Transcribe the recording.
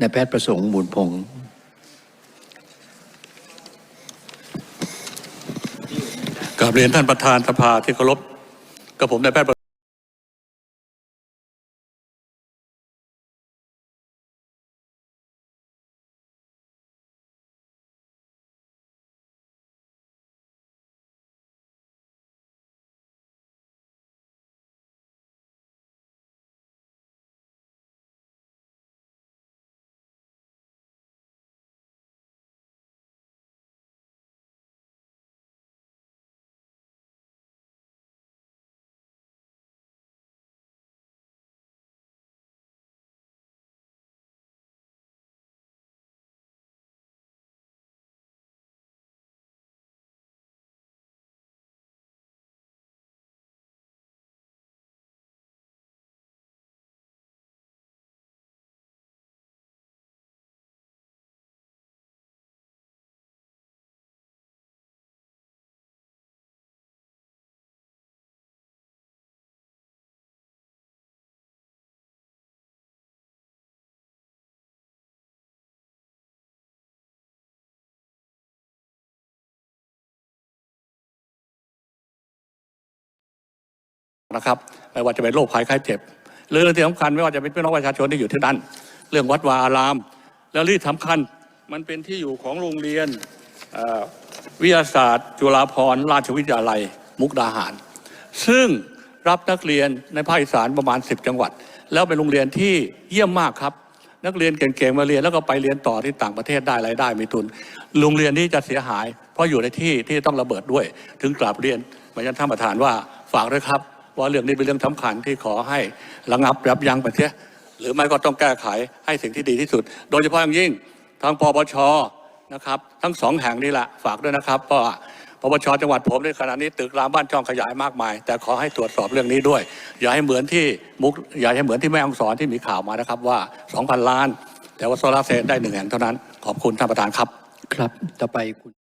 นายแพทย์ประสงค์มูลพงศ์กลับเรียนท่านประธานสภาที่เคารพกับผมนายแพทย์ นะครับไม่ว่าจะเป็นโรคภัยไข้เจ็บหรือเรื่องที่สำคัญไม่ว่าจะเป็นพี่น้องประชาชนที่อยู่ที่นั่น เรื่องวัดวาอาราม แล้วที่สำคัญมันเป็นที่อยู่ของโรงเรียนวิทยาศาสตร์ จุฬาภรณราชวิทยาลัย มุกดาหาร ซึ่งรับนักเรียนในภาคอีสานประมาณ 10 จังหวัด แล้วเป็นโรงเรียนที่เยี่ยมมากครับ นักเรียนเก่งๆมาเรียนแล้วก็ไปเรียนต่อที่ต่างประเทศได้รายได้มีทุน โรงเรียนนี้จะเสียหาย เพราะอยู่ในที่ที่ต้องระเบิดด้วย ถึงกราบเรียนเหมือนท่านประธานว่าฝากด้วยครับ ว่าเรื่องนี้เป็นเรื่องสำคัญที่ขอให้ระงับยับยั้งไปเสียหรือไม่ก็ต้องแก้ไขให้สิ่งที่ดีที่สุด โดยเฉพาะอย่างยิ่งทางปปชนะครับทั้งสองแห่งนี้แหละฝากด้วยนะครับเพราะปปชจังหวัดผมในขณะนี้ตึกรามบ้านช่องขยายมากมาย แต่ขอให้ตรวจสอบเรื่องนี้ด้วย อย่าให้เหมือนที่มุกอย่าให้เหมือนที่แม่ฮ่องสอนที่มีข่าวมานะครับว่า 2,000 ล้าน แต่ว่าโซลาร์เซลล์ได้หนึ่งแห่งเท่านั้น ขอบคุณท่านประธานครับ ครับต่อไปคุณ